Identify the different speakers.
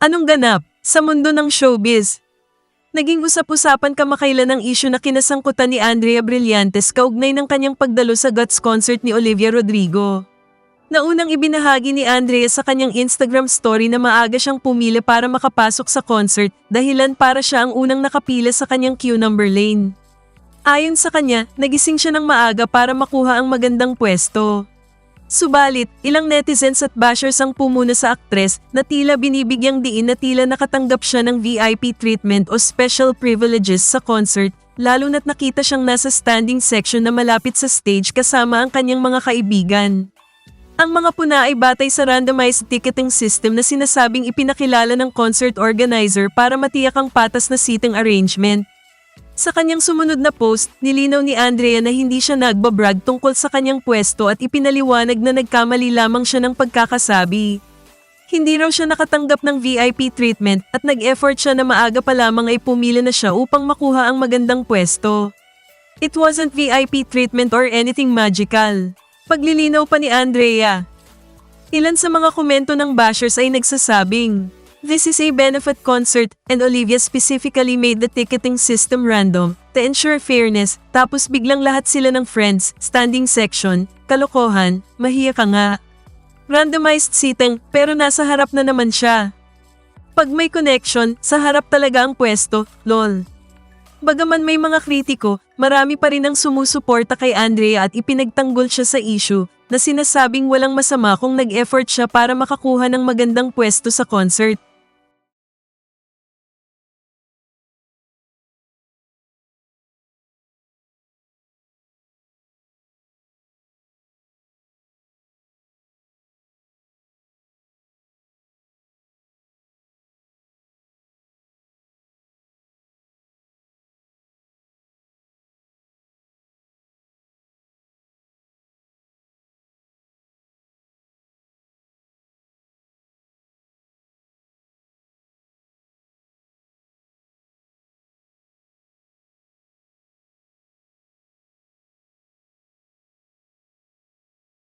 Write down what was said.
Speaker 1: Anong ganap sa mundo ng showbiz? Naging usap-usapan kamakailan ang isyu na kinasangkutan ni Andrea Brillantes kaugnay ng kanyang pagdalo sa Guts concert ni Olivia Rodrigo. Naunang ibinahagi ni Andrea sa kanyang Instagram story na maaga siyang pumila para makapasok sa concert dahilan para siya ang unang nakapila sa kanyang queue number lane. Ayon sa kanya, nagising siya ng maaga para makuha ang magandang pwesto. Subalit, ilang netizens at bashers ang pumuna sa aktres na tila binibigyang diin na tila nakatanggap siya ng VIP treatment o special privileges sa concert, lalo na't nakita siyang nasa standing section na malapit sa stage kasama ang kanyang mga kaibigan. Ang mga puna ay batay sa randomized ticketing system na sinasabing ipinakilala ng concert organizer para matiyak ang patas na seating arrangement. Sa kanyang sumunod na post, nilinaw ni Andrea na hindi siya nagbabrag tungkol sa kanyang pwesto at ipinaliwanag na nagkamali lamang siya ng pagkakasabi. Hindi raw siya nakatanggap ng VIP treatment at nag-effort siya na maaga pa lamang ay pumila na siya upang makuha ang magandang pwesto. It wasn't VIP treatment or anything magical. Paglilinaw pa ni Andrea. Ilan sa mga komento ng bashers ay nagsasabing, This is a benefit concert and Olivia specifically made the ticketing system random to ensure fairness tapos biglang lahat sila ng friends, standing section, kalokohan, mahiya ka nga. Randomized seating pero nasa harap na naman siya. Pag may connection, sa harap talaga ang pwesto, lol. Bagaman may mga kritiko, marami pa rin ang sumusuporta kay Andrea at ipinagtanggol siya sa issue na sinasabing walang masama kung nag-effort siya para makakuha ng magandang pwesto sa concert.